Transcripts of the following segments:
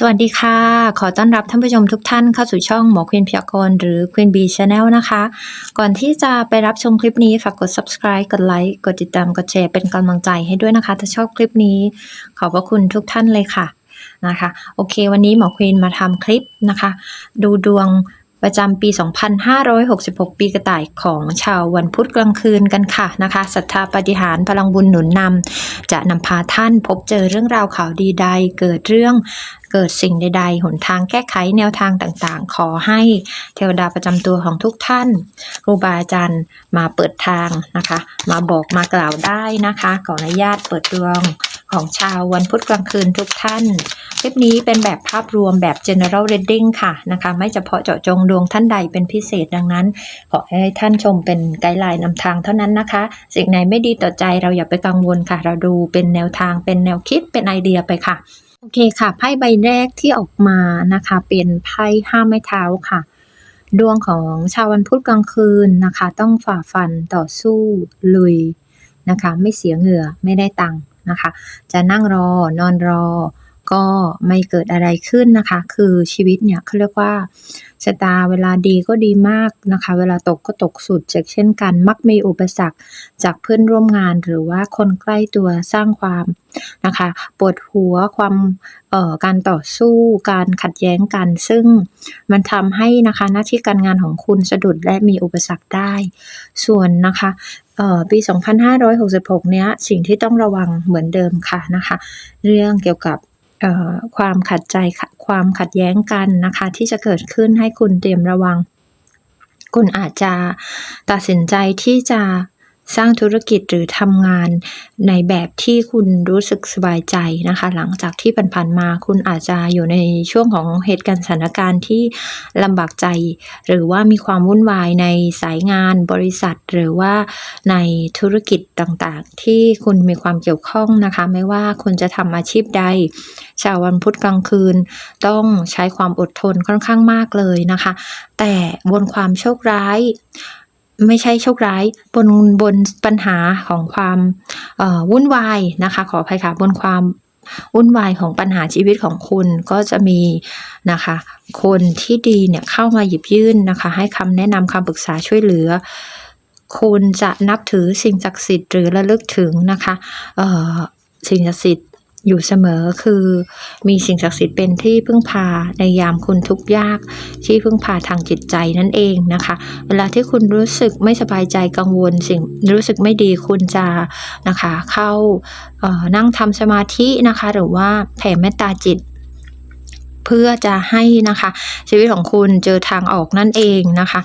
สวัสดีค่ะ ขอต้อนรับท่านผู้ชมทุกท่านเข้าสู่ช่องหมอควีนพยากรณ์หรือ Queen Bee Channel นะคะ ก่อนที่จะไปรับชมคลิปนี้ฝากกด subscribe กดไลค์ กดติดตาม กดแชร์เป็นกำลังใจให้ด้วยนะคะ ถ้าชอบคลิปนี้ ขอบพระคุณทุกท่านเลยค่ะนะคะ โอเค วันนี้หมอควีนมาทำคลิปนะคะ ดูดวง ประจำปี 2566 ปีกระต่ายของชาววันพุธกลางคืนกันค่ะนะคะศรัทธาปฏิหารพลังบุญหนุนนำจะนำพาท่านพบเจอเรื่องราวข่าวดีใด เกิดเรื่องเกิดสิ่งใดๆ หนทางแก้ไขแนวทางต่างๆ ขอให้เทวดาประจำตัวของทุกท่านครูบาอาจารย์มาเปิดทางนะคะ มาบอกมากล่าวได้นะคะ ขออนุญาตเปิดดวง ของชาววันพุธกลางคืนทุกท่าน คลิปนี้เป็นแบบภาพรวมแบบ general reading ค่ะนะคะไม่เฉพาะเจาะจงดวงท่านใดเป็นพิเศษดังนั้น ขอให้ท่านชมเป็นไกด์ไลน์นำทางเท่านั้นนะคะ สิ่งไหนไม่ดีต่อใจเราอย่าไปกังวลค่ะ เราดูเป็นแนวทางเป็นแนวคิดเป็นไอเดียไปค่ะโอเคค่ะไพ่ใบแรกที่ออกมานะคะ เป็นไพ่ห้าไม้เท้าค่ะ ดวงของชาววันพุธกลางคืนนะคะ ต้องฝ่าฟันต่อสู้ลุยนะคะ ไม่เสียเหงื่อไม่ได้ตังค์ นะคะ จะนั่งรอนอนรอ ก็ไม่เกิดอะไรขึ้นนะคะ คือชีวิตเนี่ยเขาเรียกว่าชะตาเวลาดีก็ดีมากนะคะ เวลาตกก็ตกสุดเช่นเช่นกัน มักมีอุปสรรคจากเพื่อนร่วมงานหรือว่าคนใกล้ตัวสร้างความนะคะปวดหัวความเอ่อการต่อสู้การขัดแย้งกัน ซึ่งมันทำให้นะคะหน้าที่การงานของคุณสะดุดและมีอุปสรรคได้ ส่วนนะคะ ปี 2566 เนี้ยสิ่งที่ต้องระวังเหมือนเดิมค่ะนะคะ เรื่องเกี่ยวกับความขัดใจความขัดแย้งกันนะคะ ที่จะเกิดขึ้นให้คุณเตรียมระวัง คุณอาจจะตัดสินใจที่จะ สร้างธุรกิจหรือทำงานในแบบที่คุณรู้สึกสบายใจนะคะ หลังจากที่ผ่านๆมาคุณอาจจะอยู่ในช่วงของเหตุการณ์สถานการณ์ที่ลำบากใจ หรือว่ามีความวุ่นวายในสายงานบริษัท หรือว่าในธุรกิจต่างๆ ที่คุณมีความเกี่ยวข้องนะคะ ไม่ว่าคุณจะทำอาชีพใด ชาววันพุธกลางคืน ต้องใช้ความอดทนค่อนข้างมากเลยนะคะ แต่บนความโชคร้าย ไม่ใช่โชคร้ายบนบนปัญหาของความวุ่นวายนะคะ ขออภัยค่ะบนความวุ่นวายของปัญหาชีวิตของคุณก็จะมีนะคะ คนที่ดีเนี่ยเข้ามาหยิบยื่นนะคะ ให้คำแนะนำคำปรึกษาช่วยเหลือ คุณจะนับถือสิ่งศักดิ์สิทธิ์หรือระลึกถึงนะคะสิ่งศักดิ์สิทธิ์ อยู่เสมอคือมีสิ่งศักดิ์สิทธิ์เป็นที่พึ่งพาในยามคุณทุกข์ยาก ที่พึ่งพาทางจิตใจนั่นเองนะคะ เวลาที่คุณรู้สึกไม่สบายใจกังวลสิ่งรู้สึกไม่ดีคุณจะนะคะเข้านั่งทำสมาธินะคะ หรือว่าแผ่เมตตาจิตเพื่อจะให้นะคะชีวิตของคุณเจอทางออกนั่นเองนะคะ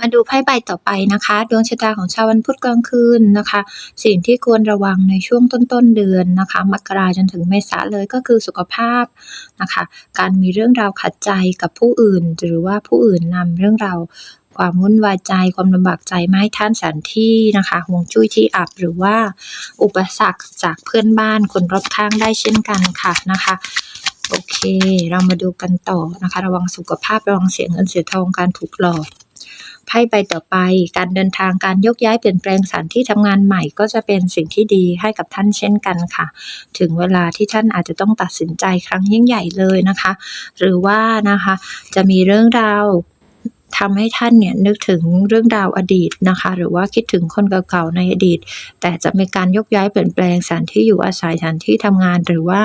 มาดูไพ่ใบต่อไปนะคะ ดวงชะตาของชาววันพุธกลางคืนนะคะ สิ่งที่ควรระวังในช่วงต้นๆเดือนนะคะ มกราจนถึงเมษาเลยก็คือสุขภาพนะคะ การมีเรื่องราวขัดใจกับผู้อื่น หรือว่าผู้อื่นนำเรื่องราวความวุ่นวายใจความลำบากใจมาให้ท่านสันที่นะคะห่วงจุ้ยที่อับหรือว่า อุปสรรคจากเพื่อนบ้านคนรอบข้างได้เช่นกันค่ะนะคะโอเค เรามาดูกันต่อนะคะ ระวังสุขภาพ ระวังเสียเงินเสียทองการถูกหลอก ไพ่ใบต่อไป การเดินทางการยกย้ายเปลี่ยนแปลงสถานที่ทำงานใหม่ก็จะเป็นสิ่งที่ดีให้กับท่านเช่นกันค่ะ ถึงเวลาที่ท่านอาจจะต้องตัดสินใจครั้งยิ่งใหญ่เลยนะคะ หรือว่านะคะจะมีเรื่องราว ทำให้ท่านเนี่ยนึกถึงเรื่องราวอดีตนะคะ หรือว่าคิดถึงคนเก่าๆในอดีต แต่จะมีการยกย้ายเปลี่ยนแปลงสถานที่อยู่อาศัยสถานที่ทำงาน หรือว่า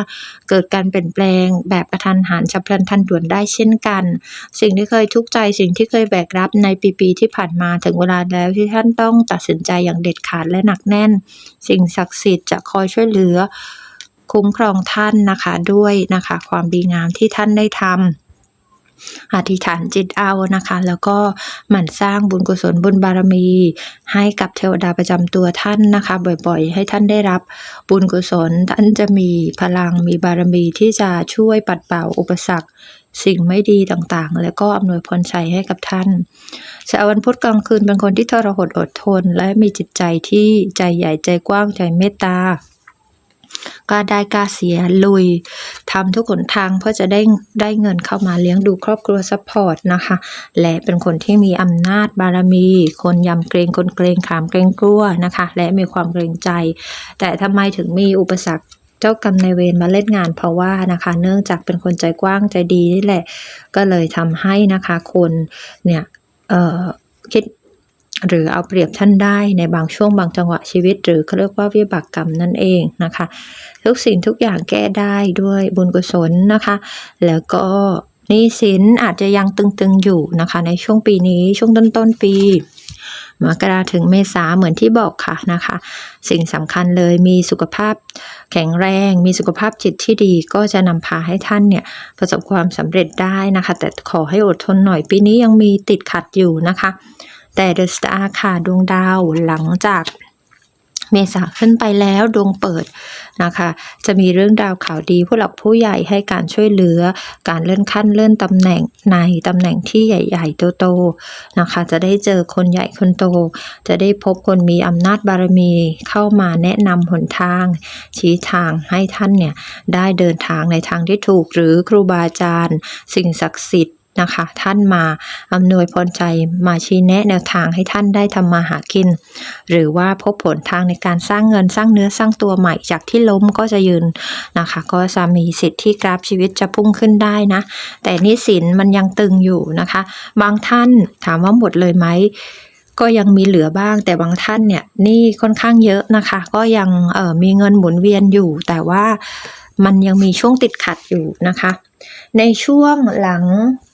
เกิดการเปลี่ยนแปลงแบบกระทันหันฉับพลันทันด่วนได้เช่นกัน สิ่งที่เคยทุกข์ใจสิ่งที่เคยแบกรับในปีๆที่ผ่านมาถึงเวลาแล้วที่ท่านต้องตัดสินใจอย่างเด็ดขาดและหนักแน่น สิ่งศักดิ์สิทธิ์จะคอยช่วยเหลือ คุ้มครองท่านนะคะด้วยนะคะ ความดีงามที่ท่านได้ทำ อธิษฐานจิตเอานะคะ แล้วก็หมั่นสร้างบุญกุศลบุญบารมี ให้กับเทวดาประจำตัวท่านนะคะ บ่อยๆ ให้ท่านได้รับบุญกุศลท่านจะมีพลังมีบารมีที่จะช่วยปัดเป่าอุปสรรคสิ่งไม่ดีต่างๆ แล้วก็อำนวยพรชัยให้กับท่านชาววันพุธกลางคืนเป็นคนที่ทรหดอดทน และมีจิตใจที่ใจใหญ่ใจกว้างใจเมตตา กล้าได้กล้าเสียลุยทำทุกหนทางเพื่อจะได้ได้เงินเข้ามาเลี้ยงดูครอบครัวซัพพอร์ตนะคะ และเป็นคนที่มีอำนาจบารมี คนยำเกรงคนเกรงขามเกรงกลัวนะคะ และมีความเกรงใจ แต่ทำไมถึงมีอุปสรรคเจ้ากรรมนายเวรมาเล่นงานเพราะว่านะคะ เนื่องจากเป็นคนใจกว้างใจดีนี่แหละ ก็เลยทำให้นะคะ คนเนี่ยคิด หรือเอาเปรียบท่านได้ในบางช่วงบางจังหวะชีวิต หรือเขาเรียกว่าวิบากกรรมนั่นเองนะคะ ทุกสิ่งทุกอย่างแก้ได้ด้วยบุญกุศลนะคะ แล้วก็นี้สินอาจจะยังตึงๆอยู่นะคะ ในช่วงปีนี้ช่วงต้นต้นๆปีมกราถึงเมษาเหมือนที่บอกค่ะนะคะ สิ่งสำคัญเลยมีสุขภาพแข็งแรง มีสุขภาพจิตที่ดีก็จะนำพาให้ท่านเนี่ยประสบความสำเร็จได้นะคะ แต่ขอให้อดทนหน่อยปีนี้ยังมีติดขัดอยู่นะคะ แต่เดอะสตาร์ค่ะดวงดาวหลังจากเมษาขึ้นไปแล้วดวงเปิดนะคะ จะมีเรื่องราวข่าวดีผู้หลักผู้ใหญ่ให้การช่วยเหลือ การเลื่อนขั้นเลื่อนตำแหน่งในตำแหน่งที่ใหญ่ๆโตๆนะคะ จะได้เจอคนใหญ่คนโต จะได้พบคนมีอำนาจบารมีเข้ามาแนะนำหนทาง ชี้ทางให้ท่านเนี่ยได้เดินทางในทางที่ถูกหรือครูบาอาจารย์ สิ่งศักดิ์สิทธิ์ นะคะ ท่านมาอำนวยพรใจมาชี้แนะแนวทางให้ท่านได้ทำมาหากิน หรือว่าพบผลทางในการสร้างเงินสร้างเนื้อสร้างตัวใหม่จากที่ล้มก็จะยืนนะคะ ก็จะมีสิทธิ์ที่กราฟชีวิตจะพุ่งขึ้นได้นะ แต่นี้สินมันยังตึงอยู่นะคะ บางท่านถามว่าหมดเลยไหมก็ยังมีเหลือบ้างแต่บางท่านเนี่ยนี่ค่อนข้างเยอะนะคะ ก็ยังออมีเงินหมุนเวียนอยู่ แต่ว่ามันยังมีช่วงติดขัดอยู่นะคะ ในช่วงหลัง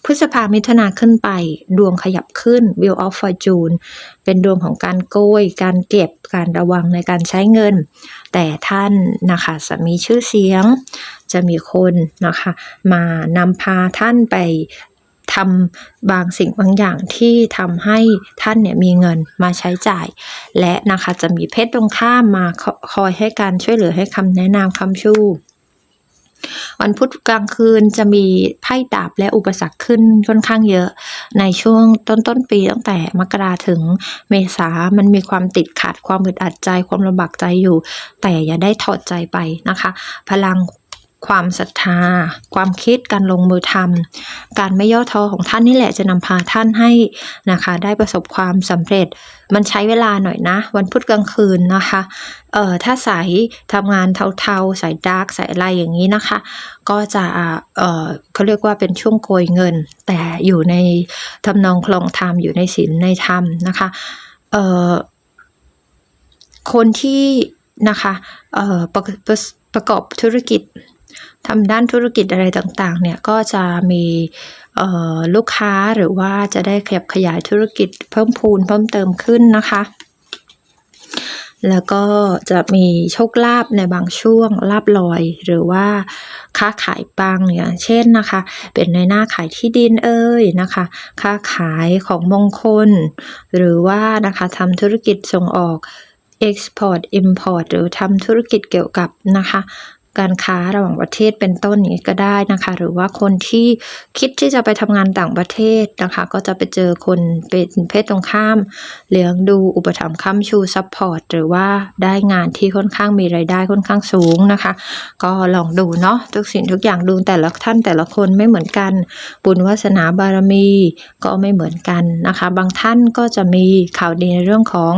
พฤษภามิถุนาขึ้นไป ดวงขยับขึ้น Wheel of Fortune เป็นดวงของการโกย การเก็บ การระวังในการใช้เงิน แต่ท่านนะคะจะมีชื่อเสียง จะมีคนนะคะมานำพาท่านไปทำบางสิ่งบางอย่างที่ทำให้ท่านเนี่ยมีเงินมาใช้จ่าย และนะคะจะมีเพศตรงข้ามมาคคอยให้การช่วยเหลือให้คำแนะนำคำชู วันพุธกลางคืนจะมีไพ่ดาบและอุปสรรคขึ้นค่อนข้างเยอะ ในช่วงต้นต้นปีตั้งแต่มกราถึงเมษามันมีความติดขัดความอึดอัดใจความลำบากใจอยู่ แต่อย่าได้ถอดใจไปนะคะ พลัง ความศรัทธา ความคิดการลงมือทำการไม่ย่อท้อของท่านนี่แหละจะนำพาท่านให้นะคะ ได้ประสบความสำเร็จ มันใช้เวลาหน่อยนะ วันพุธกลางคืนนะคะเอ่อถ้าสายทำงานเทาๆสายดาร์กสายอะไรอย่างนี้นะคะ ก็จะเอ่อเขาเรียกว่าเป็นช่วงโกยเงิน แต่อยู่ในทำนองคลองธรรมอยู่ในศีลในธรรมนะคะเอ่อคนที่นะคะเอ่อประประประกอบธุรกิจ ทำด้านธุรกิจอะไรต่างๆ เนี่ยก็จะมีลูกค้าหรือว่าจะได้ขยับขยายธุรกิจเพิ่มพูนเพิ่มเติมขึ้นนะคะ แล้วก็จะมีโชคลาภในบางช่วงลาบลอย หรือว่าค้าขายปังอย่างเช่นนะคะ เป็นในหน้าขายที่ดินเอ่ยนะคะ ค้าขายของมงคล หรือว่านะคะทำธุรกิจส่งออก Export Import หรือทำธุรกิจเกี่ยวกับนะคะ การค้าระหว่างประเทศเป็นต้นนี้ก็ได้นะคะ หรือว่าคนที่คิดที่จะไปทำงานต่างประเทศนะคะ ก็จะไปเจอคนเป็นเพศตรงข้ามเลี้ยงดูอุปถัมภ์ค้ำชูซัพพอร์ตหรือว่าได้งานที่ค่อนข้างมีรายได้ค่อนข้างสูงนะคะ ก็ลองดูเนาะทุกสิ่งทุกอย่างดูแต่ละท่านแต่ละคนไม่เหมือนกันบุญวาสนาบารมีก็ไม่เหมือนกันนะคะ บางท่านก็จะมีข่าวดีในเรื่องของ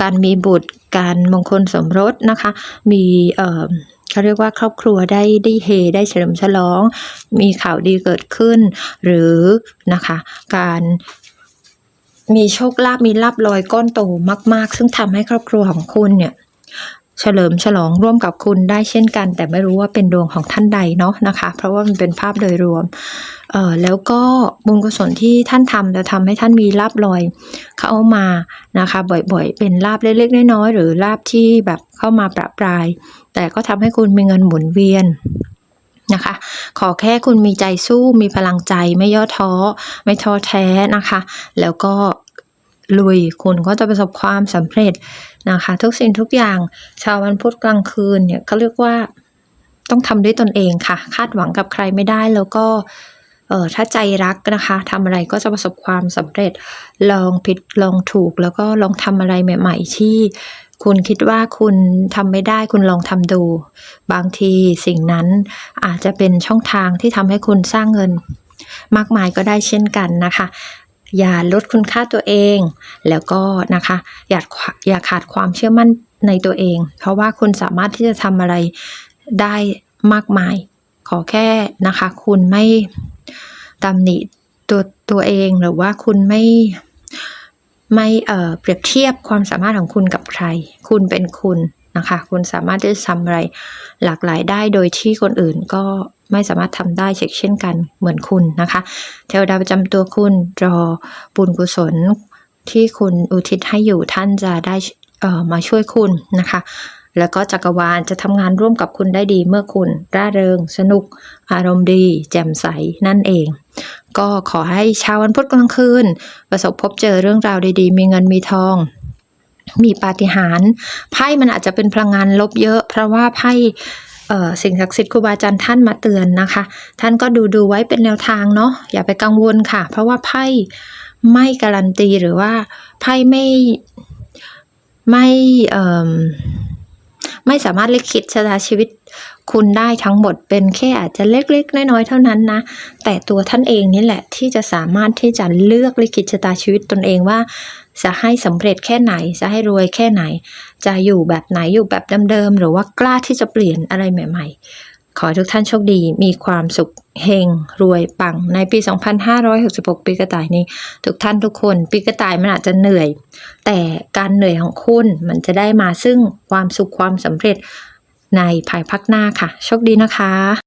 การมีบุตรการมงคลสมรสนะคะ มีเอ่อ เขาเรียกว่าครอบครัวได้ได้เฮได้เฉลิมฉลอง มีข่าวดีเกิดขึ้น หรือนะคะการมีโชคลาภมีลาบลอยก้อนโตมาก ๆ ซึ่งทำให้ครอบครัวของคุณเนี่ย เฉลิมฉลองร่วมกับคุณได้เช่นกัน แต่ไม่รู้ว่าเป็นดวงของท่านใดเนาะนะคะ เพราะว่ามันเป็นภาพโดยรวมเอ่อแล้วก็บุญกุศลที่ท่านทำจะทำให้ท่านมีลาบลอยเข้ามานะคะ บ่อยๆ เป็นลาบเล็กๆน้อยๆหรือลาบที่แบบเข้ามาประปราย แต่ก็ทำให้คุณมีเงินหมุนเวียนนะคะ ขอแค่คุณมีใจสู้มีพลังใจไม่ย่อท้อ ไม่ท้อแท้นะคะ แล้วก็ ลุย คุณก็จะประสบความสำเร็จนะคะ ทุกสิ่งทุกอย่างชาววันพุธกลางคืนเนี่ยเขาเรียกว่าต้องทำด้วยตนเองค่ะ คาดหวังกับใครไม่ได้แล้วก็เออถ้าใจรักนะคะทำอะไรก็จะประสบความสำเร็จ ลองผิดลองถูกแล้วก็ลองทำอะไรใหม่ ๆ ที่คุณคิดว่าคุณทำไม่ได้คุณลองทำดู บางทีสิ่งนั้นอาจจะเป็นช่องทางที่ทำให้คุณสร้างเงินมากมายก็ได้เช่นกันนะคะ อย่าลดคุณค่าตัวเอง แล้วก็นะคะอย่าอย่าขาดความเชื่อมั่นในตัวเอง เพราะว่าคุณสามารถที่จะทำอะไรได้มากมาย ขอแค่นะคะ คุณไม่ตำหนิตัวตัวเองหรือว่าคุณไม่ไม่เอ่อเปรียบเทียบความสามารถของคุณกับใคร คุณเป็นคุณ นะคะ คุณสามารถที่จะทำอะไรหลากหลายได้โดยที่คนอื่นก็ไม่สามารถทำได้เช่นกันเหมือนคุณนะคะ เทวดาประจำตัวคุณรอบุญกุศลที่คุณอุทิศให้อยู่ท่านจะได้เอ่อมาช่วยคุณนะคะ แล้วก็จักรวาลจะทำงานร่วมกับคุณได้ดีเมื่อคุณร่าเริง สนุก อารมณ์ดี แจ่มใสนั่นเอง ก็ขอให้ชาววันพุธกลางคืน ประสบพบเจอเรื่องราวดีๆ มีเงินมีทอง มีปาฏิหาริย์ไพ่มันอาจจะเป็นพลังงานลบเยอะ เพราะว่าไพ่สิ่งศักดิ์สิทธิ์ครูบาอาจารย์ท่านมาเตือนนะคะ ท่านก็ดูดูๆไว้เป็นแนวทางเนาะอย่าไปกังวลค่ะ เพราะว่าไพ่ไม่การันตีหรือว่าไพ่ไม่ไม่เอ่อ ไม่สามารถลิขิตชะตาชีวิต คุณได้ทั้งหมดเป็นแค่อาจจะเล็กๆ น้อยๆ เท่านั้นนะ แต่ตัวท่านเองนี่แหละที่จะสามารถที่จะเลือกลิขิตชะตาชีวิตตนเองว่า จะให้สำเร็จแค่ไหน จะให้รวยแค่ไหน จะอยู่แบบไหนอยู่แบบเดิมๆหรือว่ากล้าที่จะเปลี่ยนอะไรใหม่ ๆ ขอให้ทุกท่านโชคดี มีความสุขเฮงรวยปัง ในปี 2566 ปีกระต่ายนี้ ทุกท่านทุกคนปีกระต่ายมันอาจจะเหนื่อย แต่การเหนื่อยของคุณมันจะได้มาซึ่งความสุขความสำเร็จในภายภาคหน้าค่ะ โชคดีนะคะ